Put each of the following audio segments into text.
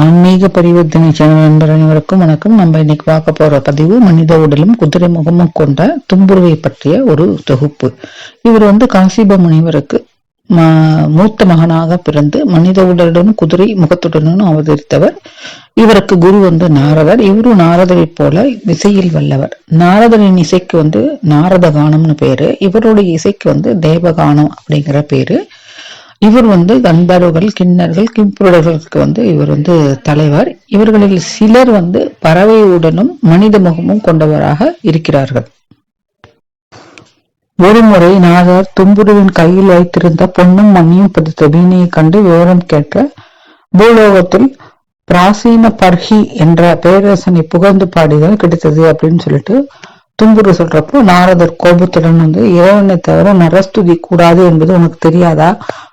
ஆன்மீக பரிவர்த்தனை சேனல் நண்பர் அனைவருக்கும் வணக்கம். நம்ம இன்னைக்கு பார்க்க போற பதிவு மனித உடலும் குதிரை முகமும் கொண்ட தும்புருவை பற்றிய ஒரு தொகுப்பு. இவர் வந்து காசிப முனிவருக்கு மூத்த மகனாக பிறந்து மனித உடலுடன் குதிரை முகத்துடனும் அவதரித்தவர். இவருக்கு குரு வந்து நாரதர். இவரும் நாரதரை போல இசையில் வல்லவர். நாரதரின் இசைக்கு வந்து நாரத கானம்னு பேரு. இவருடைய இசைக்கு வந்து தேவகானம் அப்படிங்கிற பேரு. இவர் வந்து கந்தர்வர்கள் கிண்ணர்கள் கிம்புடர்களுக்கு வந்து இவர் வந்து தலைவர். இவர்களில் சிலர் வந்து பறவையுடனும் மனித முகமும் கொண்டவராக இருக்கிறார்கள். ஒருமுறை நாதர் தும்புருவின் கையில் வைத்திருந்த பொன்னும் மண்ணியும் பதித்த வீணையை கண்டு விவரம் கேட்ட பூலோகத்தில் பிராசீன பர்ஹி என்ற பேரரசனை புகழ்ந்து பாடிதான் கிடைத்தது அப்படின்னு சொல்லிட்டு தும்புரு சொல்றப்போ நாரதர் கோபத்துடன் வந்து இறைவனை தவிர நரஸ்துதி கூடாது என்பது உனக்கு தெரியாதா?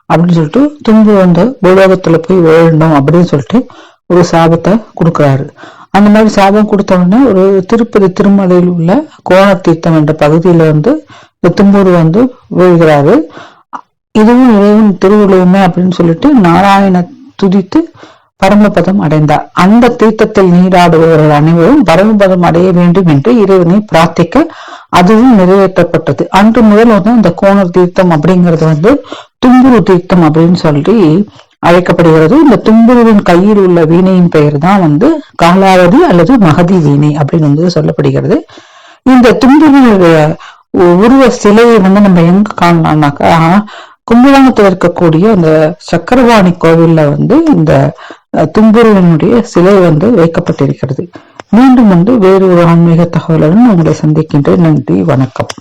அப்படின்னு சொல்லிட்டு தும்பு வந்து பூலோகத்துல போய் வேழணும் அப்படின்னு சொல்லிட்டு ஒரு சாபத்தை கொடுக்குறாரு. அந்த மாதிரி சாபம் கொடுத்த உடனே ஒரு திருப்பதி திருமலையில் உள்ள கோணத்தீர்த்தம் என்ற பகுதியில வந்து இந்த தும்பூர் வந்து விழுகிறாரு. இதுவும் இறைவன் திருவுருவமே அப்படின்னு சொல்லிட்டு நாராயண துதித்து பரமபதம் அடைந்தார். அந்த தீர்த்தத்தில் நீராடுபவர்கள் அனைவரும் பரமபதம் அடைய வேண்டும் என்று இறைவனை பிரார்த்திக்க அதுவும் நிறைவேற்றப்பட்டது. அன்று முதல் வந்து அந்த கோணர் தீர்த்தம் அப்படிங்கிறது வந்து தும்புரு தீர்த்தம் அப்படின்னு சொல்லி அழைக்கப்படுகிறது. இந்த தும்புருவின் கையில் உள்ள வீணையின் பெயர் தான் வந்து காலாவதி அல்லது மகதி வீணை அப்படின்னு வந்து சொல்லப்படுகிறது. இந்த தும்புருவினுடைய உருவ சிலையை வந்து நம்ம எங்க காணலாம்னாக்கா கும்பகோணத்தில் இருக்கக்கூடிய அந்த சக்கரவாணி கோவில்ல வந்து இந்த அஹ், தும்புருவினுடைய சிலை வந்து வைக்கப்பட்டிருக்கிறது. மீண்டும் வந்து வேறு ஒரு ஆன்மீக தகவலுடன் உங்களை சந்திக்கின்றேன். நன்றி வணக்கம்.